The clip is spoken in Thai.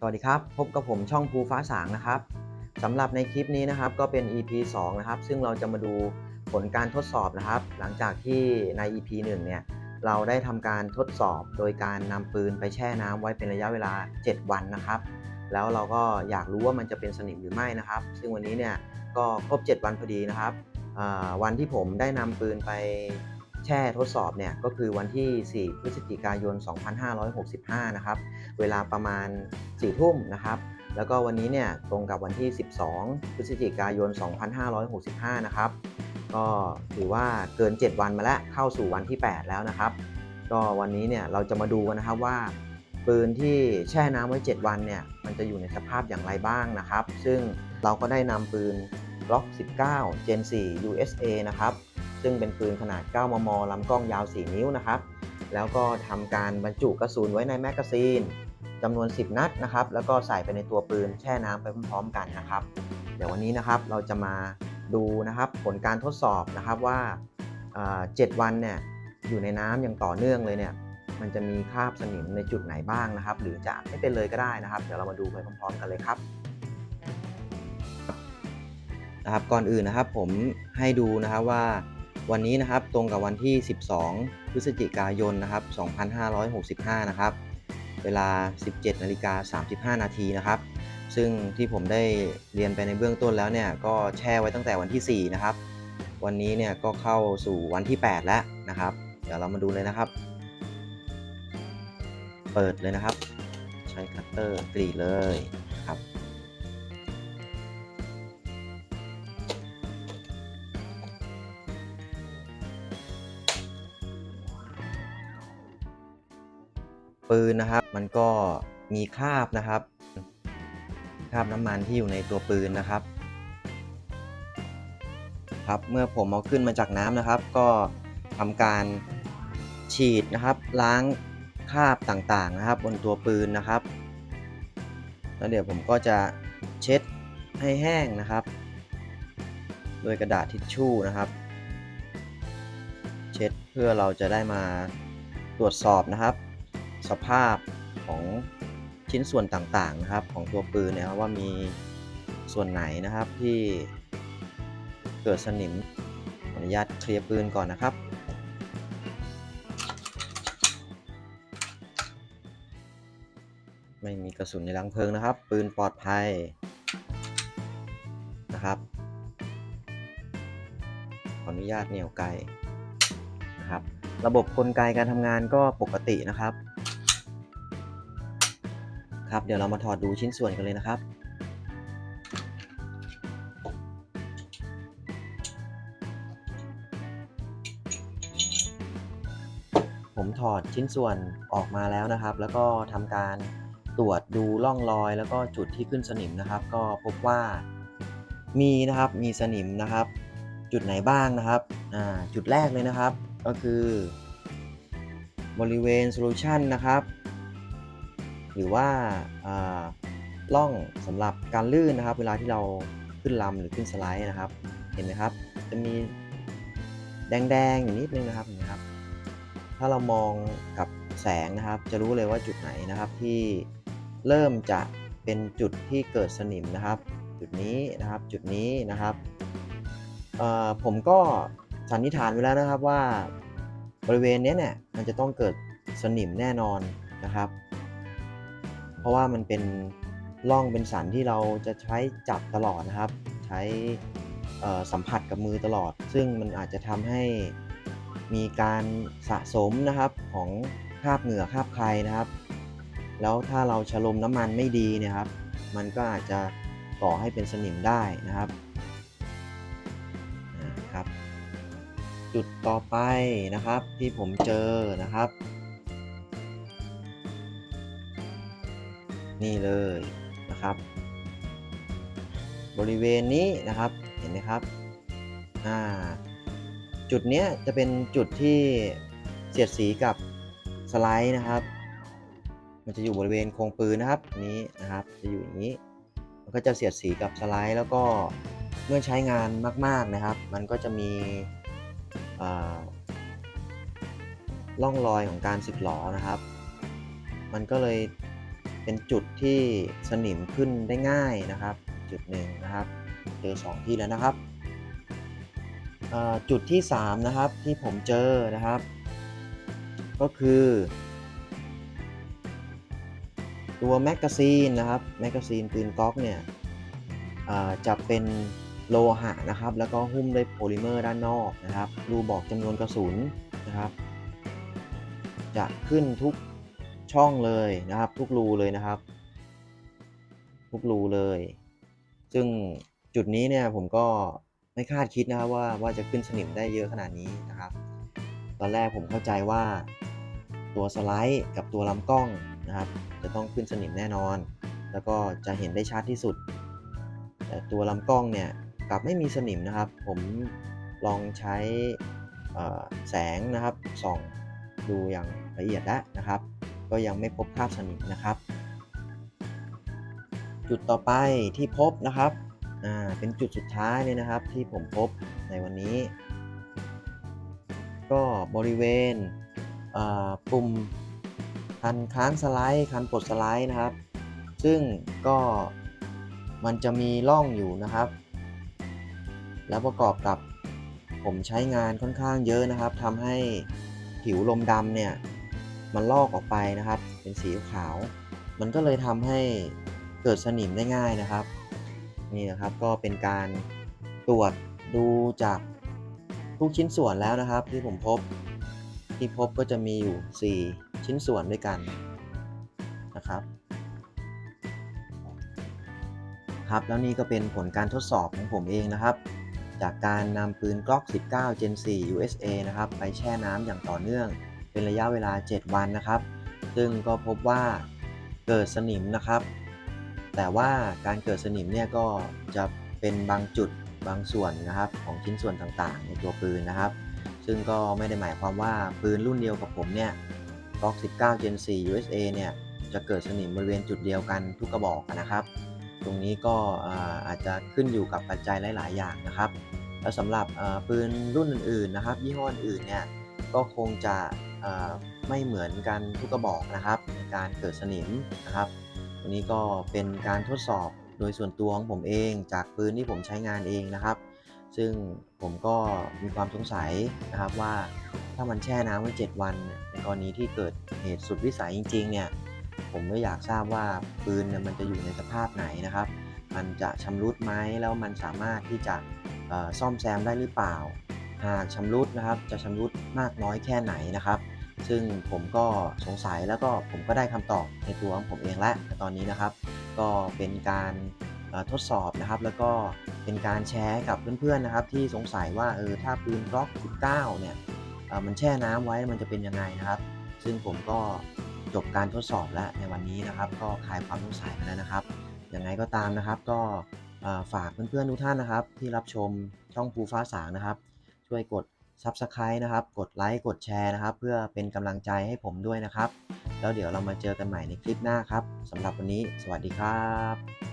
สวัสดีครับ พบกับผมช่องภูฟ้าสางนะครับสำหรับในคลิปนี้นะครับก็เป็น EP 2 นะครับ ซึ่งเราจะมาดูผลการทดสอบนะครับ หลังจากที่ใน EP 1 เนี่ย เราได้ทำการทดสอบโดยการนำปืนไปแช่น้ำไว้เป็นระยะเวลา 7 วันนะครับ แล้วเราก็อยากรู้ว่ามันจะเป็นสนิมหรือไม่นะครับ ซึ่งวันนี้เนี่ยก็ครบ 7 วันพอดีนะครับวันที่ผมได้นำปืนไป แช่ทดสอบเนี่ยก็คือวันที่ 4 พฤศจิกายน 2565 นะครับ เวลาประมาณ 4 ทุ่มนะครับ แล้วก็วันนี้เนี่ยตรงกับวันที่ 12 พฤศจิกายน 2565 นะครับ ก็ถือว่าเกิน 7 วันมาแล้วเข้าสู่วันที่ 8 แล้วนะครับ ก็วันนี้เนี่ยเราจะมาดูกันนะครับว่าปืนที่แช่น้ำไว้ 7 วันเนี่ยมันจะอยู่ในสภาพอย่างไรบ้างนะครับ ซึ่งเราก็ได้นำปืน Glock 19 Gen 4 USA นะครับ ซึ่งเป็นปืนขนาด 9 มม ลำกล้องยาว 4 นิ้วนะครับ แล้วก็ทำการบรรจุกระสุนไว้ในแมกกาซีนจำนวน 10 นัดนะครับ แล้วก็ใส่ไปในตัวปืนแช่น้ำไปพร้อมๆกันนะครับ เดี๋ยววันนี้นะครับเราจะมาดูนะครับผลการทดสอบนะครับว่าเอ่อ7วันเนี่ยอยู่ในน้ำอย่างต่อเนื่องเลยเนี่ยมันจะมีคราบสนิมในจุดไหนบ้างนะครับ หรือจะไม่เป็นเลยก็ได้นะครับ เดี๋ยวเรามาดูไปพร้อมๆกันเลยครับนะครับก่อนอื่นนะครับผมให้ดูนะครับว่า วันนี้นะครับตรงกับวันที่ 12 พฤศจิกายนนะครับ 2565 นะครับ เวลา 17นาฬิกา35 นาทีนะครับ ซึ่งที่ผมได้เรียนไปในเบื้องต้นแล้วเนี่ยก็แช่ไว้ตั้งแต่วันที่ 4 นะครับ วันนี้เนี่ยก็เข้าสู่วันที่ 8 แล้วนะครับ เดี๋ยวเรามาดูเลยนะครับ เปิดเลยนะครับ ใช้คัตเตอร์กรีดเลยครับ ปืนนะครับ มันก็มีคราบนะครับ คราบน้ำมันที่อยู่ในตัวปืนนะครับ ครับ เมื่อผมเอาขึ้นมาจากน้ำนะครับ ก็ทำการฉีดนะครับ ล้างคราบต่างๆนะครับ บนตัวปืนนะครับ แล้วเดี๋ยวผมก็จะเช็ดให้แห้งนะครับ โดยกระดาษทิชชู่นะครับ เช็ดเพื่อเราจะได้มาตรวจสอบนะครับ สภาพของชิ้นส่วนต่างๆนะครับ ของตัวปืนนี่ยครับว่ามีส่วนไหนนะครับที่เกิดสนิมขออนุญาตเคลียร์ปืนก่อนนะครับ ไม่มีกระสุนในรังเพลิงนะครับ ปืนปลอดภัยนะครับขออนุญาตเหนี่ยวไกลนะครับ ระบบกลไกการทำงานก็ปกตินะครับ ครับเดี๋ยวเรามาถอดดูชิ้นส่วนกันเลยนะครับผมถอดชิ้นส่วนออกมาแล้วนะครับ แล้วก็ทำการตรวจดูร่องรอย แล้วก็จุดที่ขึ้นสนิมนะครับ ก็พบว่ามีนะครับมีสนิมนะครับ จุดไหนบ้างนะครับจุดแรกเลยนะครับ ก็คือ บริเวณโซลูชันนะครับ หรือว่าล่องสำหรับการลื่นนะครับ เวลาที่เราขึ้นลำหรือขึ้นสไลด์นะครับ เห็นไหมครับ จะมีแดงๆอยู่นิดนึงนะครับเห็นไหมครับ ถ้าเรามองกับแสงนะครับ จะรู้เลยว่าจุดไหนนะครับที่เริ่มจะเป็นจุดที่เกิดสนิมนะครับ จุดนี้นะครับจุดนี้นะครับผมก็สันนิษฐานไว้แล้วนะครับว่าบริเวณนี้เนี่ยมันจะต้องเกิดสนิมแน่นอนนะครับ ราะว่ามันเป็นร่องเป็นสันที่เราจะใช้จับตลอดนะครับ ใช้สัมผัสกับมือตลอด ซึ่งมันอาจจะทำให้มีการสะสมนะครับของคราบเหงื่อคราบใครนะครับ แล้วถ้าเราชะลมน้ำมันไม่ดีนะครับ มันก็อาจจะก่อให้เป็นสนิมได้นะครับครับ จุดต่อไปนะครับที่ผมเจอนะครับ นี่เลยนะครับ บริเวณนี้นะครับเห็นไหมครับจุดเนี้ยจะเป็นจุดที่เสียดสีกับสไลด์นะครับ มันจะอยู่บริเวณโครงปืนนะครับนี้นะครับจะอยู่อย่างนี้ มันก็จะเสียดสีกับสไลด์แล้วก็เมื่อใช้งานมาก ๆนะครับ มันก็จะมีอ่าร่องรอยของการสึกหรอนะครับ มันก็เลย เป็นจุดที่สนิมขึ้นได้ง่ายนะครับ จุดหนึ่งนะครับเจอ2ที่แล้วนะครับจุดที่ 3 นะครับที่ผมเจอนะครับ ก็คือ ตัวแมกกาซีนนะครับแมกกาซีนปืนก๊อกเนี่ยจะเป็นโลหะนะครับ แล้วก็หุ้มด้วยโพลิเมอร์ด้านนอกนะครับ รูบอกจำนวนกระสุนนะครับ จะขึ้นทุก ช่องเลยนะครับ ทุกรูเลยนะครับ ทุกรูเลย ซึ่งจุดนี้เนี่ยผมก็ไม่คาดคิดนะครับว่าว่าจะขึ้นสนิมได้เยอะขนาดนี้นะครับ ตอนแรกผมเข้าใจว่าตัวสไลด์กับตัวลำกล้องนะครับ จะต้องขึ้นสนิมแน่นอน แล้วก็จะเห็นได้ชัดที่สุด แต่ตัวลำกล้องเนี่ยกลับไม่มีสนิมนะครับ ผมลองใช้แสงนะครับส่องดูอย่างละเอียดแล้วนะครับ ก็ยังไม่พบคราบสนิมนะครับ จุดต่อไปที่พบนะครับเป็นจุดสุดท้ายเลยนะครับ ที่ผมพบในวันนี้ ก็บริเวณปุ่มคันค้างสไลด์คันปลดสไลด์นะครับ ซึ่งก็มันจะมีร่องอยู่นะครับ แล้วประกอบกับผมใช้งานค่อนข้างเยอะนะครับทำให้ผิวลมดำเนี่ย มันลอกออกไปนะครับ เป็นสีขาว มันก็เลยทำให้เกิดสนิมได้ง่ายนะครับ นี่นะครับก็เป็นการตรวจดูจากทุกชิ้นส่วนแล้วนะครับ ที่ผมพบที่พบก็จะมีอยู่ 4 ชิ้นส่วนด้วยกันนะครับครับแล้วนี่ก็เป็นผลการทดสอบของผมเองนะครับ จากการนำปืนกล็อก 19 Gen 4 USA นะครับ ไปแช่น้ำอย่างต่อเนื่อง เป็นระยะเวลา 7 วันนะครับ ซึ่งก็พบว่าเกิดสนิมนะครับ แต่ว่าการเกิดสนิมเนี่ยก็จะเป็นบางจุดบางส่วนนะครับของชิ้นส่วนต่างๆ ในตัวปืนนะครับ ซึ่งก็ไม่ได้หมายความว่าปืนรุ่นเดียวกับผมเนี่ยกล็อก19 Gen 4 USA เนี่ยจะเกิดสนิมบริเวณจุดเดียวกันทุกกระบอกนะครับ ตรงนี้ก็อาจจะขึ้นอยู่กับปัจจัยหลาย ๆ อย่างนะครับ แล้วสำหรับปืนรุ่นอื่น ๆ นะครับ ยี่ห้ออื่นเนี่ยก็คงจะ ไม่เหมือนกันทุกกระบอกนะครับในการเกิดสนิมนะครับตรงนี้ก็เป็นการทดสอบโดยส่วนตัวของผมเองจากปืนที่ผมใช้งานเองนะครับ ซึ่งผมก็มีความสงสัยนะครับว่าถ้ามันแช่น้ำไว้ 7 วัน ในกรณีที่เกิดเหตุสุดวิสัยจริง ๆ เนี่ย ผมก็อยากทราบว่าปืนมันจะอยู่ในสภาพไหนนะครับ มันจะชำรุดไหมแล้วมันสามารถที่จะซ่อมแซมได้หรือเปล่า หากชำรุดนะครับจะชำรุดมากน้อยแค่ไหนนะครับ ซึ่งผมก็สงสัยแล้วก็ผมก็ได้คำตอบในตัวของผมเองแล้วตอนนี้นะครับ ก็เป็นการทดสอบนะครับ แล้วก็เป็นการแชร์กับเพื่อนๆนะครับ ที่สงสัยว่าเออถ้าปืนล็อก19เนี่ยมันแช่น้ำไว้มันจะเป็นยังไงนะครับ ซึ่งผมก็จบการทดสอบแล้วในวันนี้นะครับ ก็คลายความสงสัยไปแล้วนะครับยังไงก็ตามนะครับ ก็ฝากเพื่อนๆทุกท่านนะครับ ที่รับชมช่องภูฟ้าสางนะครับ ช่วยกด Subscribe นะครับ กดไลค์ กดแชร์นะครับ เพื่อเป็นกำลังใจให้ผมด้วยนะครับ แล้วเดี๋ยวเรามาเจอกันใหม่ในคลิปหน้าครับสำหรับวันนี้ สวัสดีครับ